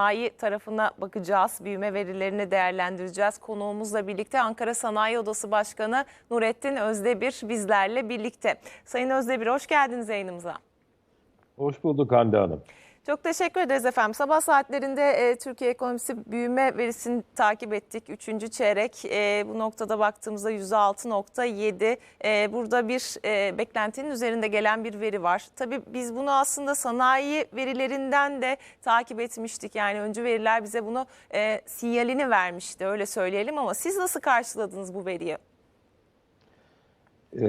sanayi tarafına bakacağız. Büyüme verilerini değerlendireceğiz. Konuğumuzla birlikte Ankara Sanayi Odası Başkanı Nurettin Özdebir bizlerle birlikte. Sayın Özdebir hoş geldiniz yayınımıza. Hoş bulduk Hande Hanım. Çok teşekkür ederiz efendim. Sabah saatlerinde e, Türkiye ekonomisi büyüme verisini takip ettik. Üçüncü çeyrek e, bu noktada baktığımızda %6.7. E, burada bir e, beklentinin üzerinde gelen bir veri var. Tabii biz bunu aslında sanayi verilerinden de takip etmiştik. Yani öncü veriler bize bunu e, sinyalini vermişti öyle söyleyelim ama siz nasıl karşıladınız bu veriyi? Ee,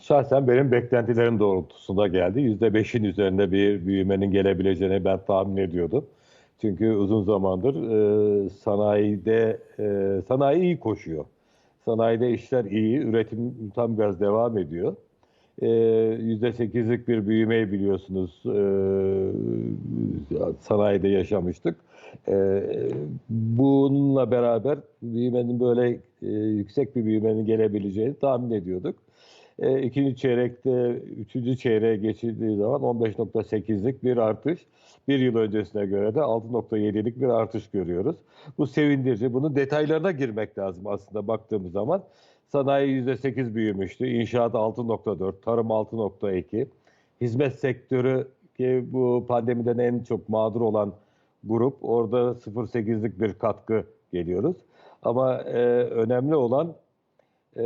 şahsen benim beklentilerim doğrultusunda geldi. %5'in üzerinde bir büyümenin gelebileceğini ben tahmin ediyordum. Çünkü uzun zamandır e, sanayide e, sanayi iyi koşuyor. Sanayide işler iyi, üretim tam gaz devam ediyor. E, %8'lik bir büyümeyi biliyorsunuz e, sanayide yaşamıştık. E, bununla beraber büyümenin böyle e, yüksek bir büyümenin gelebileceğini tahmin ediyorduk. E, ikinci çeyrekte, üçüncü çeyreğe geçildiği zaman 15.8'lik bir artış. Bir yıl öncesine göre de 6.7'lik bir artış görüyoruz. Bu sevindirici. Bunun detaylarına girmek lazım aslında baktığımız zaman. Sanayi %8 büyümüştü. İnşaat 6.4, tarım 6.2. Hizmet sektörü ki bu pandemiden en çok mağdur olan grup. Orada 0.8'lik bir katkı geliyoruz. Ama e, önemli olan e,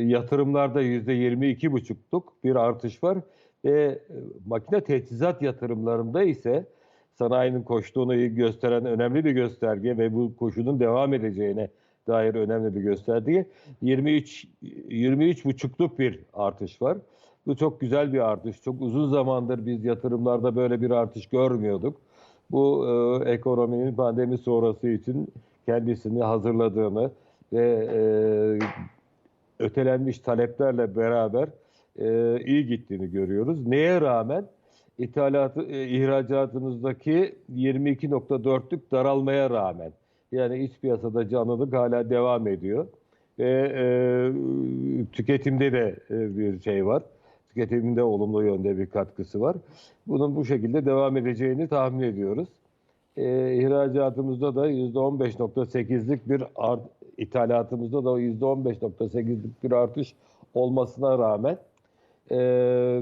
yatırımlarda %22,5'luk bir artış var. Ve e, makine teçhizat yatırımlarında ise sanayinin koştuğunu gösteren önemli bir gösterge ve bu koşunun devam edeceğine dair önemli bir gösterge. 23 23,5'luk bir artış var. Bu çok güzel bir artış. Çok uzun zamandır biz yatırımlarda böyle bir artış görmüyorduk. Bu e, ekonominin pandemi sonrası için kendisini hazırladığını ve e, ötelenmiş taleplerle beraber e, iyi gittiğini görüyoruz. Neye rağmen ithalatı, e, ihracatımızdaki 22.4'lük daralmaya rağmen yani iç piyasada canlılık hala devam ediyor ve e, tüketimde de e, bir şey var. Tüketiminde olumlu yönde bir katkısı var. Bunun bu şekilde devam edeceğini tahmin ediyoruz. E, ihracatımızda da %15.8'lik bir art, ithalatımızda da %15.8'lik bir artış olmasına rağmen e,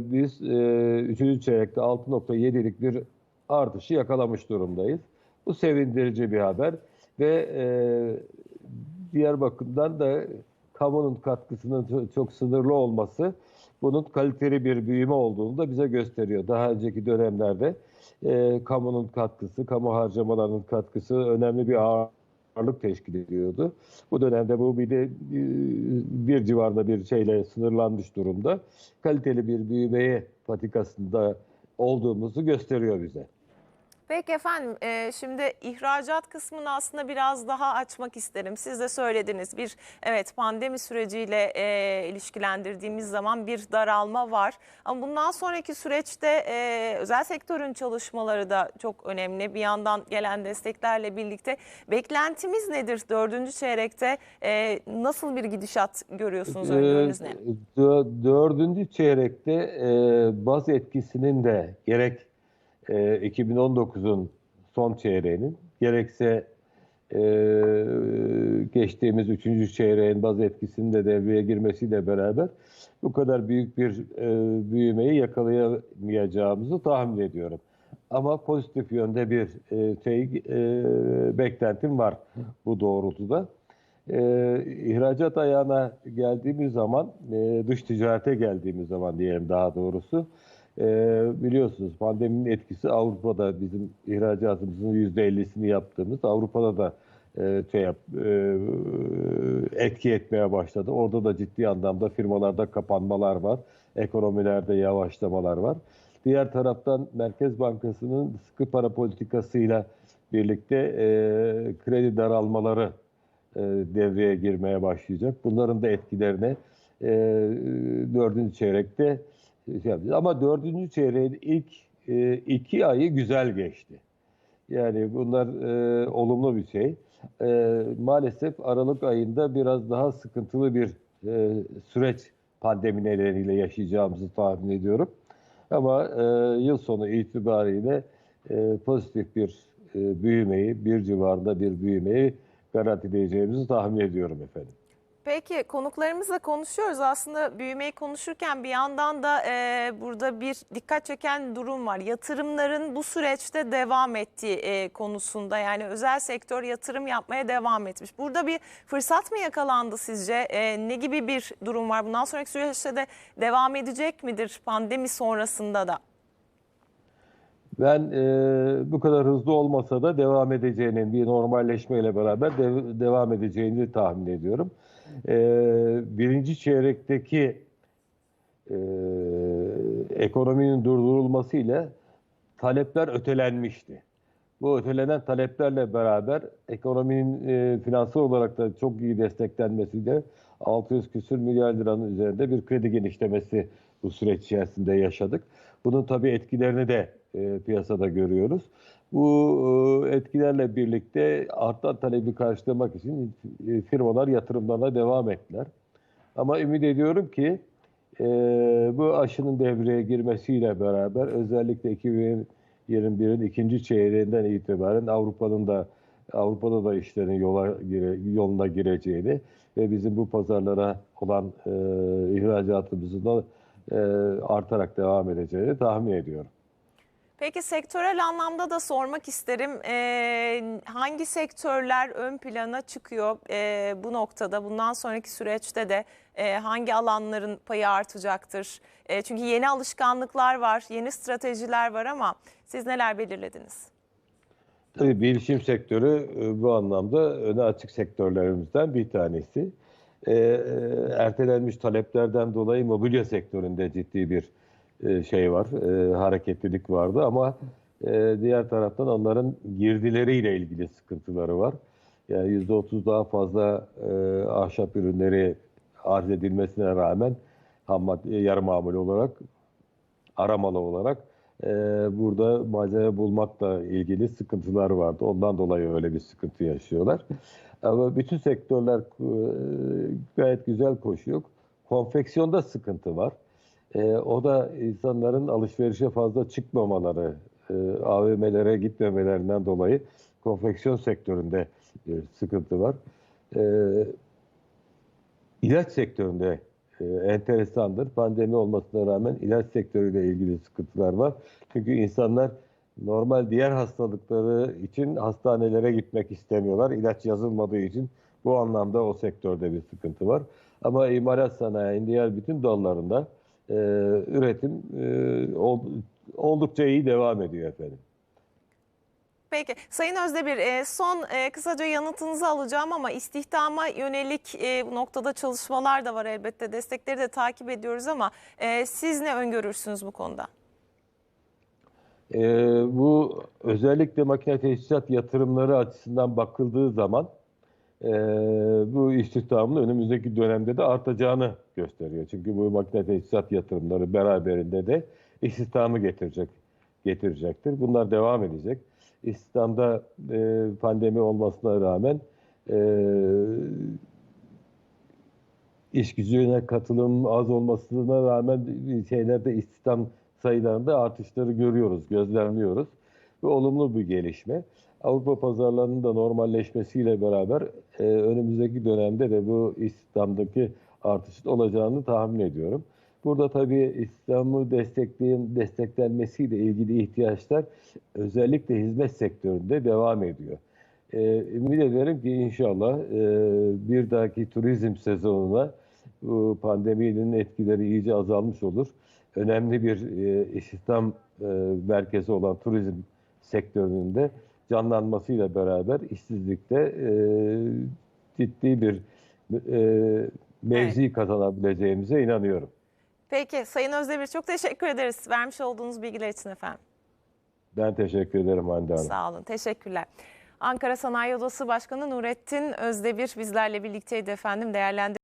biz e, 3. çeyrekte 6.7'lik bir artışı yakalamış durumdayız. Bu sevindirici bir haber ve e, diğer bakımdan da kamunun katkısının çok sınırlı olması bunun kaliteli bir büyüme olduğunu da bize gösteriyor. Daha önceki dönemlerde e, kamunun katkısı, kamu harcamalarının katkısı önemli bir ağırlık teşkil ediyordu. Bu dönemde bu bir de bir civarda bir şeyle sınırlanmış durumda. Kaliteli bir büyümeye patikasında olduğumuzu gösteriyor bize. Peki efendim e, şimdi ihracat kısmını aslında biraz daha açmak isterim. Siz de söylediniz bir evet pandemi süreciyle e, ilişkilendirdiğimiz zaman bir daralma var. Ama bundan sonraki süreçte e, özel sektörün çalışmaları da çok önemli. Bir yandan gelen desteklerle birlikte beklentimiz nedir? Dördüncü çeyrekte e, nasıl bir gidişat görüyorsunuz? Öngörünüz ne? Dö- Dördüncü çeyrekte e, baz etkisinin de gerek e, 2019'un son çeyreğinin gerekse e, geçtiğimiz üçüncü çeyreğin baz etkisinin de devreye girmesiyle beraber bu kadar büyük bir e, büyümeyi yakalayamayacağımızı tahmin ediyorum. Ama pozitif yönde bir e, şey e, beklentim var bu doğrultuda. E, ihracat ayağına geldiğimiz zaman, e, dış ticarete geldiğimiz zaman diyelim daha doğrusu, e, biliyorsunuz pandeminin etkisi Avrupa'da bizim ihracatımızın %50'sini yaptığımız, Avrupa'da da e, şey yap, e, etki etmeye başladı. Orada da ciddi anlamda firmalarda kapanmalar var, ekonomilerde yavaşlamalar var. Diğer taraftan Merkez Bankası'nın sıkı para politikasıyla birlikte e, kredi daralmaları e, devreye girmeye başlayacak. Bunların da etkilerini e, dördüncü çeyrekte. Ama dördüncü çeyreğin ilk e, iki ayı güzel geçti. Yani bunlar e, olumlu bir şey. E, maalesef Aralık ayında biraz daha sıkıntılı bir e, süreç pandemi nedeniyle yaşayacağımızı tahmin ediyorum. Ama e, yıl sonu itibariyle e, pozitif bir e, büyümeyi, bir civarında bir büyümeyi garantileyeceğimizi tahmin ediyorum efendim. Peki konuklarımızla konuşuyoruz. Aslında büyümeyi konuşurken bir yandan da e, burada bir dikkat çeken durum var. Yatırımların bu süreçte devam ettiği e, konusunda yani özel sektör yatırım yapmaya devam etmiş. Burada bir fırsat mı yakalandı sizce? E, ne gibi bir durum var? Bundan sonraki süreçte de devam edecek midir pandemi sonrasında da? Ben e, bu kadar hızlı olmasa da devam edeceğinin bir normalleşmeyle beraber de- devam edeceğini tahmin ediyorum. E, birinci çeyrekteki e, ekonominin durdurulmasıyla talepler ötelenmişti. Bu ötelenen taleplerle beraber ekonominin e, finansal olarak da çok iyi desteklenmesiyle 600 küsür milyar liranın üzerinde bir kredi genişlemesi bu süreç içerisinde yaşadık. Bunun tabii etkilerini de e, piyasada görüyoruz. Bu e, etkilerle birlikte artan talebi karşılamak için e, firmalar yatırımlarına devam ettiler. Ama ümit ediyorum ki e, bu aşının devreye girmesiyle beraber özellikle 2021'in ikinci çeyreğinden itibaren Avrupa'nın da Avrupa'da da işlerin yola yoluna gireceğini ve bizim bu pazarlara olan e, ihracatımızın da e, artarak devam edeceğini tahmin ediyorum. Peki sektörel anlamda da sormak isterim. Ee, hangi sektörler ön plana çıkıyor ee, bu noktada? Bundan sonraki süreçte de e, hangi alanların payı artacaktır? E, çünkü yeni alışkanlıklar var, yeni stratejiler var ama siz neler belirlediniz? Tabii bilişim sektörü e, bu anlamda öne açık sektörlerimizden bir tanesi. E, e, ertelenmiş taleplerden dolayı mobilya sektöründe ciddi bir e, şey var, e, hareketlilik vardı ama e, diğer taraftan onların girdileriyle ilgili sıkıntıları var. Yani %30 daha fazla e, ahşap ürünleri arz edilmesine rağmen ham madde, yarı mamul olarak aramalı olarak e, burada malzeme bulmakla ilgili sıkıntılar vardı. Ondan dolayı öyle bir sıkıntı yaşıyorlar. Ama bütün sektörler e, gayet güzel koşuyor. Konfeksiyonda sıkıntı var. E, o da insanların alışverişe fazla çıkmamaları, e, AVM'lere gitmemelerinden dolayı konfeksiyon sektöründe bir sıkıntı var. E, İlaç sektöründe e, enteresandır. Pandemi olmasına rağmen ilaç sektörüyle ilgili sıkıntılar var. Çünkü insanlar normal diğer hastalıkları için hastanelere gitmek istemiyorlar. İlaç yazılmadığı için bu anlamda o sektörde bir sıkıntı var. Ama imalat sanayinin diğer bütün dallarında e, üretim e, ol- oldukça iyi devam ediyor efendim. Peki Sayın Özdemir e, son e, kısaca yanıtınızı alacağım ama istihdama yönelik e, bu noktada çalışmalar da var elbette. Destekleri de takip ediyoruz ama e, siz ne öngörürsünüz bu konuda? Ee, bu özellikle makine tesisat yatırımları açısından bakıldığı zaman e, bu istihdamın önümüzdeki dönemde de artacağını gösteriyor. Çünkü bu makine tesisat yatırımları beraberinde de istihdamı getirecek getirecektir. Bunlar devam edecek. İstihdamda e, pandemi olmasına rağmen e, iş gücüne katılım az olmasına rağmen şeylerde istihdam sayılarında artışları görüyoruz, gözlemliyoruz. Bu olumlu bir gelişme. Avrupa pazarlarının da normalleşmesiyle beraber e, önümüzdeki dönemde de bu istihdamdaki artışın olacağını tahmin ediyorum. Burada tabii İslam'ı destekleyen, desteklenmesiyle ilgili ihtiyaçlar özellikle hizmet sektöründe devam ediyor. Ee, ümit ederim ki inşallah e, bir dahaki turizm sezonuna bu pandeminin etkileri iyice azalmış olur. Önemli bir e, istihdam e, merkezi olan turizm sektörünün de canlanmasıyla beraber işsizlikte e, ciddi bir e, mevzi kazanabileceğimize inanıyorum. Peki Sayın Özdemir çok teşekkür ederiz vermiş olduğunuz bilgiler için efendim. Ben teşekkür ederim Hande Hanım. Sağ olun teşekkürler. Ankara Sanayi Odası Başkanı Nurettin Özdemir bizlerle birlikteydi efendim değerlendirdi.